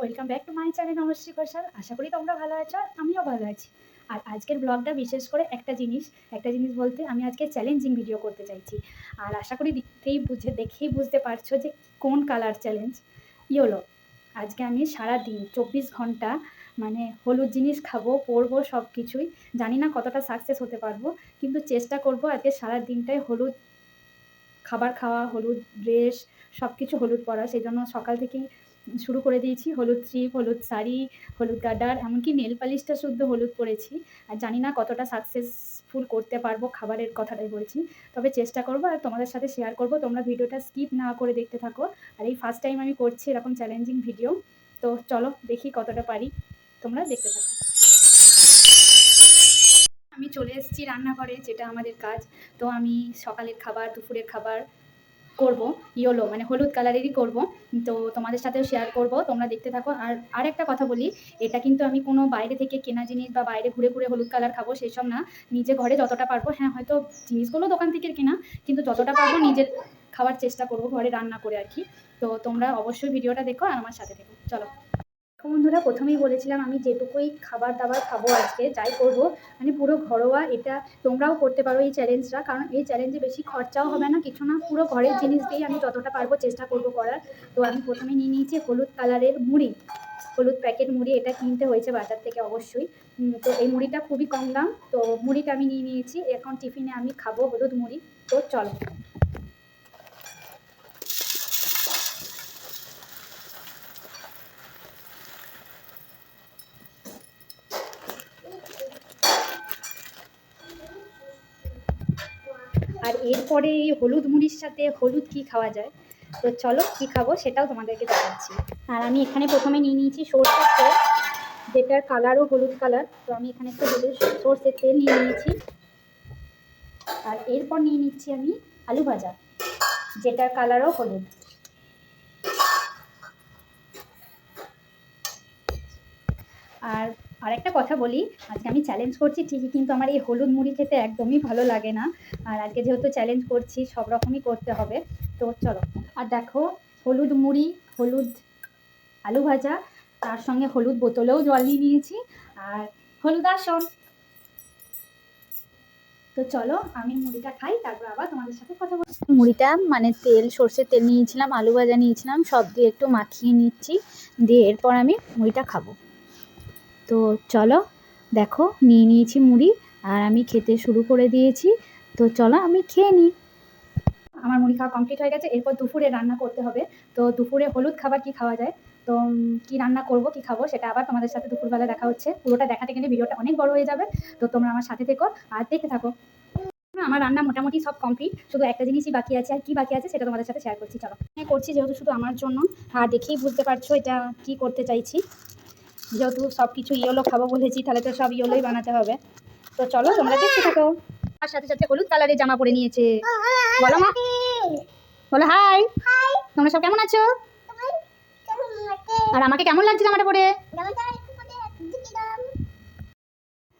Welcome back to my channel Namashree Ghoshal আশা করি তোমরা ভালো আছো আর আমিও ভালো আছি। আর আজকের ব্লগটা বিশেষ করে একটা জিনিস একটা জিনিস বলতে আমি আজকে চ্যালেঞ্জিং ভিডিও করতে চাইছি। আর আশা করি দেখতেই বুঝে, দেখেই বুঝতে পারছ যে কোন কালার চ্যালেঞ্জ ইয়োলো, আজকে আমি সারা দিন চব্বিশ ঘণ্টা মানে হলুদ জিনিস খাব, পরবো সব কিছুই জানি না কতটা সাকসেস হতে পারব, কিন্তু চেষ্টা করব আজকে সারা দিনটাই হলুদ খাবার খাওয়া, হলুদ ড্রেস সব কিছু হলুদ পরা। সেই জন্য সকাল থেকেই শুরু করে দিয়েছি। হলুদ ট্রিপ হলুদ শাড়ি, হলুদ গার্ডার এমনকি নেল পালিশটা শুদ্ধ হলুদ পরেছি। আর জানি না কতটা সাকসেসফুল করতে পারব খাবারের কথাটাই বলছি। তবে চেষ্টা করব আর তোমাদের সাথে শেয়ার করব। তোমরা ভিডিওটা স্কিপ না করে দেখতে থাকো। আর এই ফার্স্ট টাইম আমি করছি এরকম চ্যালেঞ্জিং ভিডিও তো চলো দেখি কতটা পারি। তোমরা দেখতে থাকো। আমি চলে এসেছি রান্নাঘরে, যেটা আমাদের কাজ। তো আমি সকালের খাবার, দুপুরের খাবার করব ইয়োলো মানে হলুদ কালারেরই করব। তো তোমাদের সাথেও শেয়ার করব, তোমরা দেখতে থাকো। আর আরেকটা কথা বলি, এটা কিন্তু আমি কোনো বাইরে থেকে কেনা জিনিস বা বাইরে ঘুরে ঘুরে হলুদ কালার খাব সেসব না। নিজে ঘরে যতটা পারব হ্যাঁ হয়তো জিনিসগুলো দোকান থেকে কেনা, কিন্তু যতটা পারব নিজের খাওয়ার চেষ্টা করব, ঘরে রান্না করে আর কি। তো তোমরা অবশ্যই ভিডিওটা দেখো আর আমার সাথে দেখো চলো। বন্ধুরা, প্রথমেই বলেছিলাম আমি যেটুকুই খাবার দাবার খাব আজকে, যাই করব মানে পুরো ঘরোয়া এটা তোমরাও করতে পারো এই চ্যালেঞ্জটা কারণ এই চ্যালেঞ্জে বেশি খরচাও হবে না, কিছু না, পুরো ঘরের জিনিস দিয়েই আমি যতটা পারব চেষ্টা করব করার। তো আমি প্রথমে নিয়ে নিয়েছি হলুদ কালারের মুড়ি, হলুদ প্যাকেট মুড়ি, এটা কিনতে হয়েছে বাজার থেকে অবশ্যই। তো এই মুড়িটা খুবই কম দাম, তো মুড়িটা আমি নিয়ে নিয়েছি, এখন টিফিনে আমি খাব হলুদ মুড়ি, তো চলো আর এরপরে এই হলুদ মুড়ির সাথে হলুদ কি খাওয়া যায়? তো চলো কি খাব সেটাও তোমাদেরকে দেখাচ্ছি। আর আমি এখানে প্রথমে নিয়ে নিয়েছি সর্ষের তেল, যেটার কালারও হলুদ কালার তো আমি এখানে একটু হলুদ সর্ষের তেল নিয়ে নিয়েছি। আর এরপর নিয়ে নিচ্ছি আমি আলু ভাজা, যেটার কালারও হলুদ। আর আরেকটা কথা বলি, আজকে আমি চ্যালেঞ্জ করছি ঠিকই কিন্তু আমার এই হলুদ মুড়ি খেতে একদমই ভালো লাগে না। আর আজকে যেহেতু চ্যালেঞ্জ করছি, সব রকমই করতে হবে। তো চলো, আর দেখো, হলুদ মুড়ি, হলুদ আলু ভাজা, তার সঙ্গে হলুদ বোতলেও জল নিয়ে নিয়েছি। আর হলুদ আসন। তো চলো, আমি মুড়িটা খাই, তারপর আবার তোমাদের সাথে কথা বলছি। মুড়িটা মানে তেল, সর্ষের তেল নিয়েছিলাম, আলু ভাজা নিয়েছিলাম, সব দিয়ে একটু মাখিয়ে নিচ্ছি, দিয়ে এরপর আমি মুড়িটা খাব। তো চলো, দেখো, নিয়ে নিয়েছি মুড়ি আর আমি খেতে শুরু করে দিয়েছি। তো চলো, আমি খেয়ে নিই। আমার মুড়ি খাওয়া কমপ্লিট হয়ে গেছে, এরপর দুপুরে রান্না করতে হবে। তো দুপুরে হলুদ খাবার কি খাওয়া যায়? তো কি রান্না করব, কি খাব, সেটা আবার তোমাদের সাথে দুপুরবেলা দেখা হচ্ছে। পুরোটা দেখাতে গেলে ভিডিওটা অনেক বড় হয়ে যাবে। তো তোমরা আমার সাথে থেকো আর দেখে থাকো। আমার রান্না মোটামুটি সব কমপ্লিট শুধু একটা জিনিসই বাকি আছে। আর কি বাকি আছে সেটা তোমাদের সাথে শেয়ার করছি, চলো। করছি যেহেতু শুধু আমার জন্য। আর দেখেই বুঝতে পারছ এটা কি করতে চাইছি। যেহেতু সব কিছু ইয়েলো খাব বলেছি, তাহলে তো সব ইয়েলোই বানাতে হবে। তো চলো, তোমরা দেখতে থাকো। আর সাথে সাথে হলুদ কালারের জামা পরে নিয়েছে। বলো মা। বলো হাই তোমরা সব কেমন আছো? আর আমাকে কেমন লাগছে জামাটা পরে?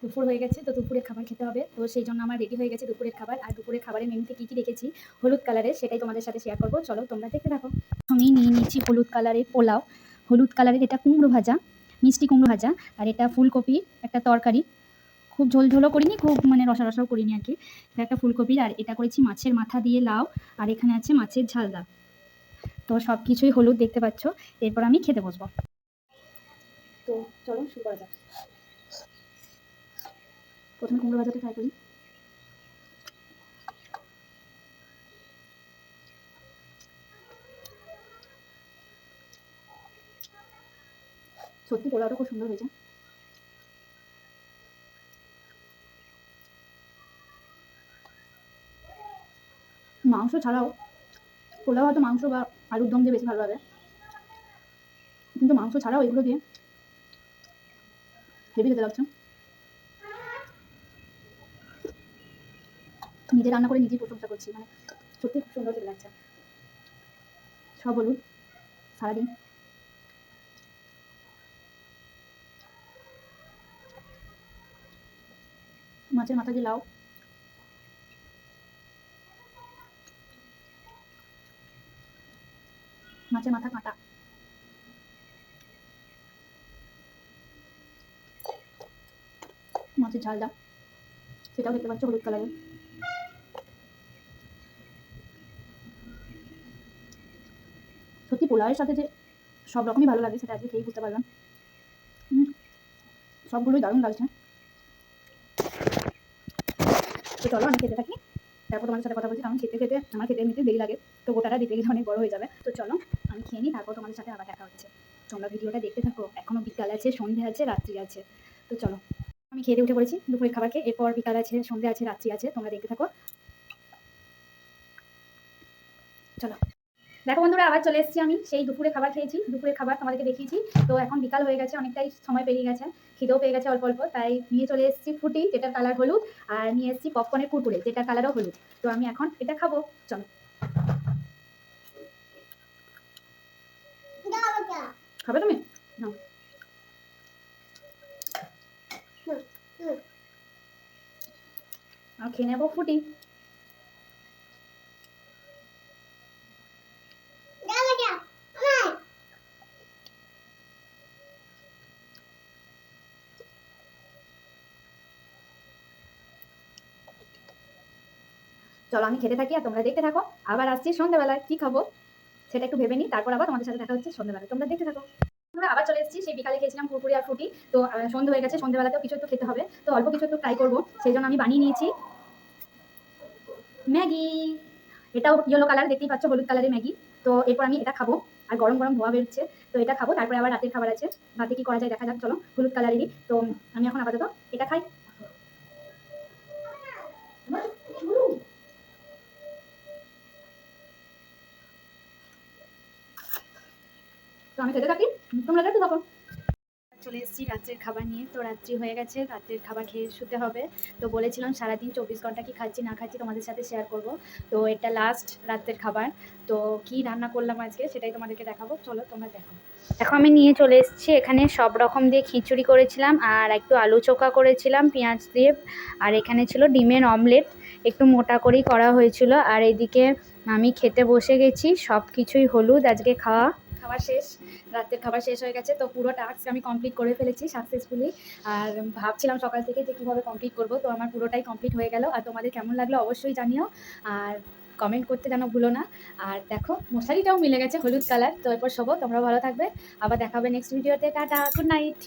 দুপুর হয়ে গেছে, তো দুপুরের খাবার খেতে হবে। তো সেই জন্য আমার রেডি হয়ে গেছে দুপুরের খাবার। আর দুপুরের খাবারের মেনুতে কী কী রেখেছি? হলুদ কালারের সেটাই তোমাদের সাথে শেয়ার করব। চলো, তোমরা দেখতে থাকো। আমি নিয়ে নিচ্ছি হলুদ কালারের পোলাও। হলুদ কালারের এটা কুমড়ো ভাজা মিষ্টি কুমড়ো ভাজা, আর এটা ফুলকপি, একটা তরকারি। খুব ঝোল ঝোলও করিনি, খুব মানে রসা রসাও করিনি আর কি। এটা একটা ফুলকপির, আর এটা করেছি মাছের মাথা দিয়ে লাউ, আর এখানে আছে মাছের ঝালদা তো সব কিছুই হলুদ দেখতে পাচ্ছ, এরপর আমি খেতে বসবো। তো চলো শুরু করা যাক। প্রথমে কুমড়ো ভাজাটা ট্রাই করি। সত্যি পোলাওটা খুব সুন্দর হয়েছে। মাংস ছাড়াও পোলাও হয়তো মাংস বা আলুর দম দিয়ে বেশি ভালো লাগে। কিন্তু মাংস ছাড়াও এগুলো দিয়ে হেভি খেতে লাগছে। নিজে রান্না করে নিজেই প্রশংসা করছি মানে সত্যি খুব সুন্দর খেতে লাগছে। সব বলুন, সারাদিন। মাছের মাথা দিয়ে লাউ? মাছের মাথা কাটা মাছের ঝালটা সেটাও দেখতে পাচ্ছ হলুদ কালারের। সত্যি পোলাওয়ের সাথে যে সব রকমই ভালো লাগে, সেটা আজকে খেয়েই বুঝতে পারলাম। সবগুলোই দারুণ লাগছে। তো চলো আমি খেতে থাকি। তারপর তোমাদের সাথে কথা বলছি, কারণ খেতে খেতে আমার খেতে এমনিতে দেরি লাগে, তো গোটাটা দিতে গেলে অনেক বড় হয়ে যাবে। তো চলো আমি খেয়ে নিই, তারপর তোমাদের সাথে আবার দেখা হচ্ছে। তোমরা ভিডিওটা দেখতে থাকো, এখনও বিকাল আছে, সন্ধে আছে, রাত্রি আছে। তো চলো, আমি খেয়ে উঠে পড়েছি, দুপুরের খাবার খেয়ে, এরপর বিকাল আছে, সন্ধে আছে, রাত্রি আছে, তোমরা দেখতে থাকো। চলো। দেখো বন্ধুরা আবার চলে এসেছি আমি। সেই দুপুরে খাবার খেয়েছি দুপুরের খাবার তোমাদেরকে দেখিয়েছি। তো এখন বিকাল হয়ে গেছে অনেকটাই সময় পেরিয়ে গেছে খিদেও পেয়ে গেছে অল্প অল্প। তাই নিয়ে চলে এসেছি ফুটি যেটার কালার হলুদ আর নিয়ে এসেছি পপকর্নের কুরকুরে যেটার কালারও হলুদ। তো আমি এখন এটা খাব চলো। খাবে তুমি? খেয়ে নেব ফুটি। চলো আমি খেতে থাকি আর তোমরা দেখতে থাকো। আবার আসছি সন্ধ্যাবেলায়। কি খাব? সেটা একটু ভেবে নিই। তারপর আবার তোমাদের সাথে দেখা হচ্ছে সন্ধ্যাবেলায়। তোমরা দেখতে থাকো। আমরা আবার চলে এসেছি। সেই বিকালে খেয়েছিলাম কুরকুরি আর ফুটি তো আহ, সন্ধ্যে হয়ে গেছে। সন্ধ্যাবেলাতেও কিছু একটু খেতে হবে। তো অল্প কিছু একটু ট্রাই করব। সেই জন্য আমি বানিয়ে নিয়েছি ম্যাগি। এটাও ইয়েলো কালার দেখতেই পাচ্ছ হলুদ কালারের ম্যাগি। তো এরপর আমি এটা খাব। আর গরম গরম ধোয়া বেরোচ্ছে। তো এটা খাব। তারপরে আবার রাতের খাবার আছে। রাতে কি করা যায় দেখা যাক। চলো হলুদ কালারেরই তো আমি এখন আপাতত এটা খাই। তো আমি খেতে থাকি। তোমরা দেখতে থাকো। চলে এসেছি রাত্রের খাবার নিয়ে। তো রাত্রি হয়ে গেছে, রাত্রের খাবার খেয়ে শুতে হবে। তো বলেছিলাম সারাদিন চব্বিশ ঘণ্টা কি খাচ্ছি, না খাচ্ছি তোমাদের সাথে শেয়ার করব। তো এটা লাস্ট রাত্রের খাবার। তো কি রান্না করলাম আজকে সেটাই তোমাদেরকে দেখাবো। চলো তোমরা দেখো। দেখো, আমি নিয়ে চলে এসেছি। এখানে সব রকম দিয়ে খিচুড়ি করেছিলাম আর একটু আলু চোখা করেছিলাম, পেঁয়াজ দিয়ে। আর এখানে ছিল ডিমের অমলেট একটু মোটা করেই করা হয়েছিল। আর এদিকে আমি খেতে বসে গেছি। সব কিছুই হলুদ। আজকে খাওয়া খাওয়া শেষ, রাতের খাবার শেষ হয়ে গেছে, তো পুরো টাস্ক আমি কমপ্লিট করে ফেলেছি সাকসেসফুলি আর ভাবছিলাম সকাল থেকে যে কীভাবে কমপ্লিট করব, তো আমার পুরোটাই কমপ্লিট হয়ে গেল। আর তোমাদের কেমন লাগল অবশ্যই জানিও। আর কমেন্ট করতে যেন ভুলো না। আর দেখো, মশারিটাও মিলে গেছে হলুদ কালার তো এরপর শোবো তোমরা ভালো থাকবে। আবার দেখাবে নেক্সট ভিডিওতে টাটা গুড নাইট